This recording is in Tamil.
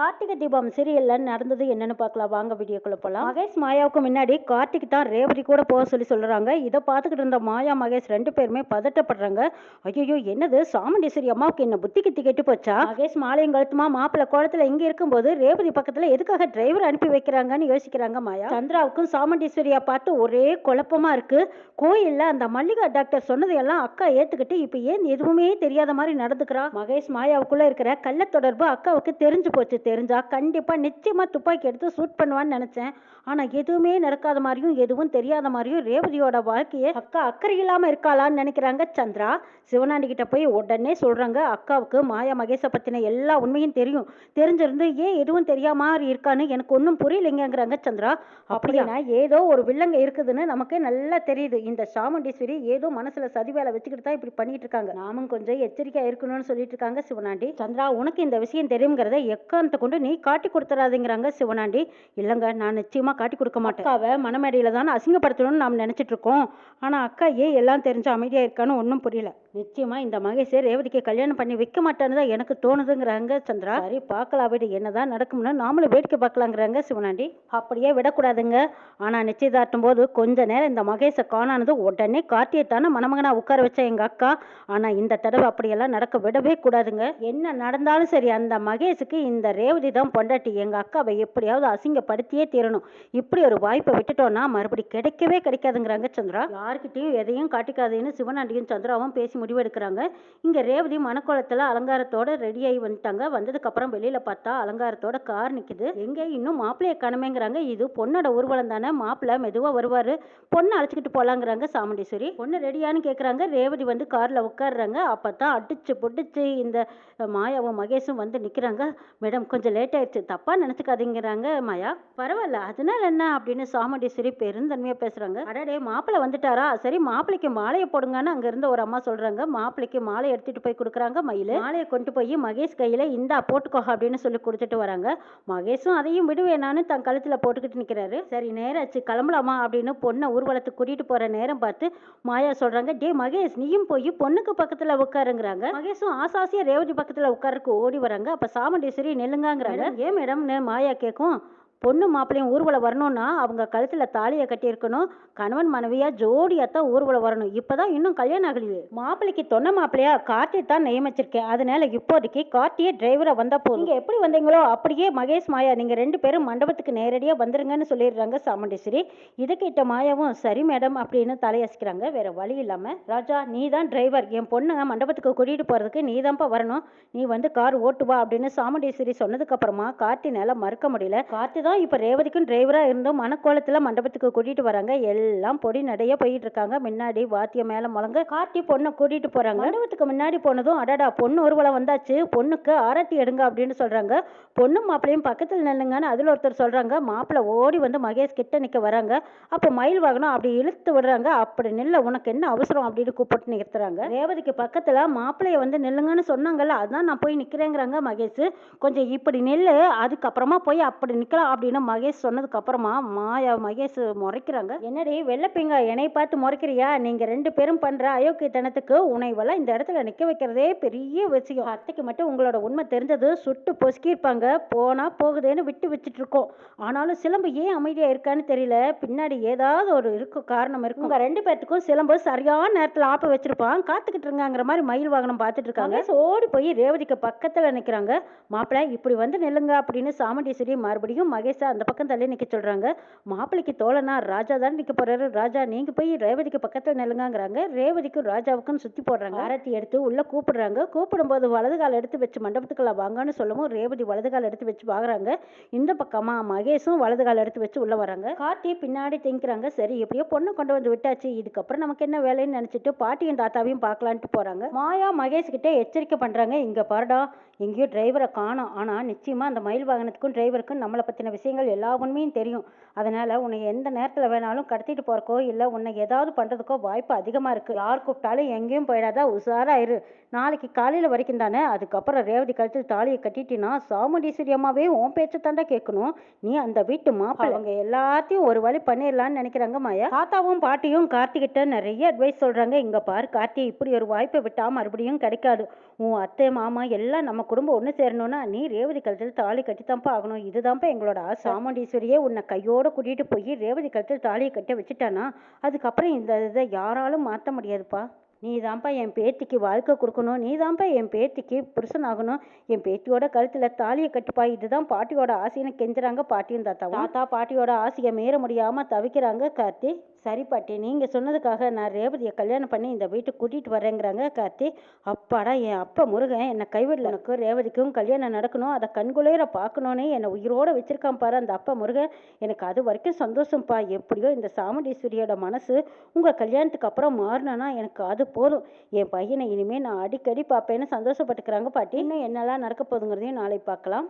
கார்த்திகை தீபம் சீரியல்ல நடந்தது என்னன்னு பார்க்கலாம். வாங்க வீடியோக்குள்ள போலாம். மகேஷ் மாயாவுக்கு முன்னாடி கார்த்திக் தான் ரேவதி கூட போக சொல்லி சொல்றாங்க. இதை பார்த்துக்கிட்டு இருந்த மாயா மகேஷ் ரெண்டு பேருமே பதட்டப்படுறாங்க. ஐயோ என்னது? சாமுண்டீஸ்வரி அம்மாவுக்கு என்ன புத்தி கித்தி கெட்டு போச்சா? மகேஷ் மாலையும் கழுத்துமா மாப்பிள்ளை கோலத்துல இங்க இருக்கும்போது ரேவதி பக்கத்துல எதுக்காக டிரைவர் அனுப்பி வைக்கிறாங்கன்னு யோசிக்கிறாங்க மாயா. சந்திராவுக்கும் சாமுண்டீஸ்வரியா பார்த்து ஒரே குழப்பமா இருக்கு. கோயில்ல அந்த மல்லிகா டாக்டர் சொன்னதையெல்லாம் அக்கா ஏத்துக்கிட்டு இப்ப ஏன் எதுவுமே தெரியாத மாதிரி நடந்துக்கிறா? மகேஷ் மாயாவுக்குள்ள இருக்கிற கள்ள தொடர்பு அக்காவுக்கு தெரிஞ்சு போச்சு. தெரிஞ்சா கண்டிப்பா நிச்சயமா துப்பாக்கி எடுத்து ஷூட் பண்ணுவான்னு நினைச்சேன். ஆனா எதுவுமே நடக்காத மாதிரியும் எதுவும் தெரியாத மாதிரியும் ரேவதியோட வாழ்க்கையை அக்கா அக்கறை இல்லாம இருக்காளான்னு நினைக்கிறாங்க சந்திரா. சிவனாண்டி கிட்ட போய் உடனே சொல்றாங்க அக்காவுக்கு மாயா மகேஷை பத்தின எல்லா உண்மையும் தெரியும். தெரிஞ்சிருந்து ஏன் எதுவும் தெரியாம மாதிரி இருக்கான்னு எனக்கு ஒன்றும் புரியலைங்கிறாங்க சந்திரா. அப்படின்னா ஏதோ ஒரு வில்லங்க இருக்குதுன்னு நமக்கு நல்லா தெரியுது. இந்த சாமுண்டீஸ்வரி ஏதோ மனசுல சதி வேலை வச்சுக்கிட்டு தான் இப்படி பண்ணிட்டு இருக்காங்க. நாமும் கொஞ்சம் எச்சரிக்கையா இருக்கணும்னு சொல்லிட்டு இருக்காங்க சிவனாண்டி. சந்திரா உனக்கு இந்த விஷயம் தெரியுங்கிறத எக்காரணத்தை கொண்டு நீ காட்டி கொடுத்துறாதீங்கிறாங்க சிவனாண்டி. இல்லைங்க நான் நிச்சயமா காட்டி கொடுக்க மாட்டேன். அக்காவை மனமேடையில் தான் அசிங்கப்படுத்தணும்னு நாம் நினைச்சிட்டு இருக்கோம். ஆனா அக்கா ஏன் எல்லாம் தெரிஞ்சு அமைதியா இருக்கான்னு ஒன்றும் புரியல. நிச்சயமா இந்த மகேஷை ரேவதிக்கு கல்யாணம் பண்ணி வைக்க மாட்டான்னு தான் எனக்கு தோணுதுங்கிறாங்க சந்திரா. சரி பார்க்கலாம் விடு என்னதான் நடக்கும்னு நாமளும் வேடிக்கை பார்க்கலாங்கிறாங்க சிவனாண்டி. அப்படியே விடக்கூடாதுங்க. ஆனால் நிச்சயதார்த்தும் போது கொஞ்ச நேரம் இந்த மகேஷை காணானது உடனே கார்த்தியை தானே மணமகனா உட்கார வச்ச எங்கள் அக்கா. ஆனால் இந்த தடவை அப்படியெல்லாம் நடக்க விடவே கூடாதுங்க. என்ன நடந்தாலும் சரி அந்த மகேஷுக்கு இந்த ரேவதி தான் பொண்டாட்டி. எங்கள் அக்காவை எப்படியாவது அசிங்கப்படுத்தியே தீரணும். இப்படி ஒரு வாய்ப்பை விட்டுட்டோம்னா மறுபடி கிடைக்கவே கிடைக்காதுங்கிறாங்க சந்திரா. யார்கிட்டயும் எதையும் காட்டிக்காதேன்னு சிவனாண்டியும் சந்திராவும் பேசி முடிவெடுக்கிறாங்க. இங்கே ரேவதி மணக்கோலத்துல அலங்காரத்தோட ரெடியாகி வந்துட்டாங்க. வந்ததுக்கப்புறம் வெளியில் பார்த்தா அலங்காரத்தோட கார் நிற்கிது எங்கே? இன்னும் மாப்பிள்ளையை கணமேங்கிறாங்க. இது பொண்ணோட ஊர்வலம் தானே. மாப்பிள்ளை மெதுவாக வருவார். பொண்ணை அழைச்சிக்கிட்டு போகலாங்கிறாங்க சாமுண்டீஸ்வரி. பொண்ணு ரெடியான்னு கேட்குறாங்க ரேவதி வந்து காரில் உட்காடுறாங்க அப்பதான் அடிச்சு பொடிச்சு இந்த மாயாவும் மகேஷும் வந்து நிற்கிறாங்க மேடம் கொஞ்சம் லேட் ஆயிடுச்சு. தப்பாக நினச்சிக்காதீங்கிறாங்க மாயா. பரவாயில்ல. அதனால என்ன? அப்படின்னு சாமுண்டீஸ்வரி பெருந்தன்மையாக பேசுகிறாங்க அடடே மாப்பிள்ளை வந்துட்டாரா? சரி மாப்பிள்ளைக்கு மாலையை போடுங்கன்னு அங்கேருந்து ஒரு அம்மா சொல்கிறாங்க சொல்றாங்க மாப்பிள்ளைக்கு மாலை எடுத்துகிட்டு போய் கொடுக்குறாங்க மயில். மாலையை கொண்டு போய் மகேஷ் கையில் இந்தா போட்டுக்கோ அப்படின்னு சொல்லி கொடுத்துட்டு வராங்க. மகேஷும் அதையும் விடுவேனான்னு தன் கழுத்தில் போட்டுக்கிட்டு நிற்கிறாரு சரி நேராச்சு கிளம்பலாமா அப்படின்னு பொண்ணை ஊர்வலத்துக்கு கூட்டிட்டு போகிற நேரம் பார்த்து மாயா சொல்கிறாங்க டே மகேஷ் நீயும் போய் பொண்ணுக்கு பக்கத்தில் உட்காருங்கிறாங்க. மகேஷும் ஆசாசியாக ரேவதி பக்கத்தில் உட்காருக்கு ஓடி வராங்க. அப்போ சாமுண்டீஸ்வரி நெல்லுங்கிறாங்க ஏன் மேடம்னு மாயா கேட்கும். பொண்ணு மாப்பிள்ளையும் ஊர்வலம் வரணும்னா அவங்க கழுத்தில் தாலியை கட்டியிருக்கணும். கணவன் மனைவியாக ஜோடியாக தான் ஊர்வலம் வரணும். இப்போ தான் இன்னும் கல்யாணம் ஆகலையே. மாப்பிள்ளைக்கு தொன்ன மாப்பிள்ளையாக கார்த்தியை தான் நியமிச்சிருக்கேன். அதனால இப்போதைக்கு கார்த்தியே டிரைவரா வந்தால் போதும். நீங்கள் எப்படி வந்தீங்களோ அப்படியே மகேஷ் மாயா நீங்கள் ரெண்டு பேரும் மண்டபத்துக்கு நேரடியாக வந்துருங்கன்னு சொல்லிடுறாங்க சாமுண்டேஸ்வரி. இதை கேட்ட மாயாவும் சரி மேடம் அப்படின்னு தலையசிக்கிறாங்க. வேறு வழி இல்லாமல் ராஜா நீ தான் டிரைவர் என் பொண்ணுங்க மண்டபத்துக்கு கூட்டிகிட்டு போகிறதுக்கு நீ தான்ப்பா வரணும். நீ வந்து கார் ஓட்டுவா அப்படின்னு சாமுண்டேஸ்வரி சொன்னதுக்கப்புறமா கார்த்தினால் மறுக்க முடியல. கார்த்தி தான் இப்போ ரேவதிக்கும் டிரைவராக இருந்தும் மனக்கோலத்தில் மண்டபத்துக்கு கூட்டிகிட்டு வராங்க. எல்லாம் பொடி நடைய போயிட்டு இருக்காங்க. முன்னாடி வாத்தியம் மேலே முழங்க கார்த்தி பொண்ணை கூட்டிகிட்டு போகிறாங்க மண்டபத்துக்கு முன்னாடி போனதும் அடடா பொண்ணு ஊர்வலம் வந்தாச்சு. பொண்ணுக்கு ஆரத்தி எடுங்க அப்படின்னு சொல்கிறாங்க பொண்ணும் மாப்பிளையும் பக்கத்தில் நில்லுங்கன்னு அதில் ஒருத்தர் சொல்கிறாங்க மாப்பிள்ளை ஓடி வந்து மகேஷ் கிட்ட நிற்க வராங்க. அப்போ மயில் வாகனம் அப்படி இழுத்து விடுறாங்க. அப்படி நில்ல உனக்கு என்ன அவசரம் அப்படின்னு கூப்பிட்டு நிறுத்துறாங்க. ரேவதிக்கு பக்கத்தில் மாப்பிள்ளைய வந்து நில்லுங்கன்னு சொன்னாங்கல்ல அதான் நான் போய் நிற்கிறேங்கிறாங்க மகேஷ். கொஞ்சம் இப்படி நில்லு அதுக்கப்புறமா போய் அப்படி நிற்கலாம் அப்படின்னு மகேஷ் சொன்னதுக்கு அப்புறமா மாயா மகேஷ் முறைக்கிறாங்க. என்னடி வெள்ளப்பிங்க என்னை பார்த்து முறைக்கிறியா? நீங்க ரெண்டு பேரும் பண்ற அயோக்கியத்தனத்துக்கு உனைவெல்லாம் இந்த இடத்துல நிக்க வைக்கிறதே பெரிய விஷயம். அத்தைக்கு மட்டும் உங்களோட உண்மை தெரிஞ்சது சுட்டு பொசுக்கியிருப்பாங்க. போனா போகுதேன்னு விட்டு வச்சுட்டு இருக்கோம் ஆனாலும் சிலம்பு ஏன் அமைதியா இருக்கான்னு தெரியல. பின்னாடி ஏதாவது ஒரு இருக்கும் காரணம் இருக்கும். உங்க ரெண்டு பேர்த்துக்கும் சிலம்பு சரியான நேரத்துல ஆப்ப வச்சிருப்பான். காத்துக்கிட்டு இருக்காங்கிற மாதிரி மயில் வாகனம் பார்த்துட்டு இருக்காங்க. ஓடி போய் ரேவதிக்கு பக்கத்துல நிக்கிறாங்க. மாப்பிள்ளை இப்படி வந்து நில்லுங்க அப்படின்னு சாமுண்டீஸ்வரி மறுபடியும் மகேஷா அந்த பக்கம் தள்ளி நிற்க சொல்கிறாங்க மாப்பிள்ளைக்கு தோழனா ராஜா தான் நிற்க போறாரு. ராஜா நீங்கள் போய் ரேவதிக்கு பக்கத்தில் நில்லுங்கங்கிறாங்க. ரேவதிக்கும் ராஜாவுக்கும் சுற்றி போடுறாங்க. ஆரத்தி எடுத்து உள்ளே கூப்பிடுறாங்க. கூப்பிடும்போது வலது கால் எடுத்து வச்சு மண்டபத்துக்குள்ள வாங்கன்னு சொல்லவும் ரேவதி வலது கால் எடுத்து வச்சு வாங்குறாங்க. இந்த பக்கமா மகேஷும் வலது கால் எடுத்து வச்சு உள்ளே வராங்க. கார்த்தி பின்னாடி திங்கிறாங்க சரி எப்படியோ பொண்ணு கொண்டு வந்து விட்டாச்சு. இதுக்கப்புறம் நமக்கு என்ன வேலைன்னு நினச்சிட்டு பாட்டியும் தாத்தாவையும் பார்க்கலான்ட்டு போகிறாங்க மாயா மகேஷ் கிட்டே எச்சரிக்கை பண்ணுறாங்க இங்கே பாருடா எங்கேயோ டிரைவரை காணோம். ஆனால் நிச்சயமாக அந்த மயில் வாகனத்துக்கும் டிரைவருக்கும் நம்மளை பற்றின விஷயங்கள் எல்லா உண்மையும் தெரியும். அதனால உன்னை எந்த நேரத்தில் வேணாலும் கடத்திட்டு போறக்கோ இல்லை உன்னை ஏதாவது பண்ணுறதுக்கோ வாய்ப்பு அதிகமாக இருக்கு. யார் கூப்பிட்டாலும் எங்கேயும் போயிடாத உஷாராயிரு நாளைக்கு காலையில் வரைக்கும் தானே? அதுக்கப்புறம் ரேவதி கழுத்தில் தாலியை கட்டிட்டினா சாமுண்டீஸ்வரி அம்மாவே உன் பேச்சை தாண்டா கேட்கணும். நீ அந்த வீட்டு மாப்பிள்ளை. அவங்க எல்லாத்தையும் ஒரு வழி பண்ணிடலான்னு நினைக்கிறாங்க மாயா. தாத்தாவும் பாட்டியும் கார்த்திகிட்ட நிறைய அட்வைஸ் சொல்கிறாங்க இங்கே பாரு கார்த்தி இப்படி ஒரு வாய்ப்பை விட்டா மறுபடியும் கிடைக்காது. உன் அத்தை மாமா எல்லாம் நம்ம குடும்பம் ஒன்று சேரணும்னா நீ ரேவதி கழுத்தில் தாலி கட்டித்தான்ப்பா ஆகணும். இதுதான்ப்பா எங்களோட ஆசை சாமுண்டீஸ்வரியே உன்னை கையோட கூட்டிட்டு போய் ரேவதி கழுத்தில் தாலியை கட்ட வச்சுட்டானா? அதுக்கப்புறம் இந்த இதை யாராலும் மாற்ற முடியாதுப்பா. நீ தான்ப்பா என் பேத்திக்கு வாழ்க்கை கொடுக்கணும். நீ தான்ப்பா என் பேத்திக்கு புருஷன் ஆகணும் என் பேத்தியோட கழுத்தில் தாலியை கட்டுப்பா. இதுதான் பாட்டியோட ஆசைன்னு கெஞ்சுறாங்க பாட்டியும் தாத்தா தாத்தா பாட்டியோட ஆசையை மீற முடியாமல் தவிக்கிறாங்க கார்த்தி. சரி பாட்டி நீங்கள் சொன்னதுக்காக நான் ரேவதியை கல்யாணம் பண்ணி இந்த வீட்டுக்கு கூட்டிகிட்டு வரேங்கிறாங்க கார்த்தி. அப்பாடா என் அப்பா முருகன் என்னை கைவிடல. எனக்கு ரேவதிக்கும் கல்யாணம் நடக்கணும் அதை கண்குளிர பார்க்கணுன்னே என்னை உயிரோட வச்சுருக்கான் பாரு அந்த அப்பா முருகன். எனக்கு அது வரைக்கும் சந்தோஷம்ப்பா எப்படியோ இந்த சாமுண்டீஸ்வரியோட மனசு உங்கள் கல்யாணத்துக்கு அப்புறம் மாறினா எனக்கு அது போதும். என் பையனை இனிமேல் நான் அடிக்கடி பார்ப்பேன்னு சந்தோஷப்பட்டுக்கிறாங்க பாட்டி. இன்னும் என்னெல்லாம் நடக்க போகுதுங்கிறதையும் நாளை பார்க்கலாம்.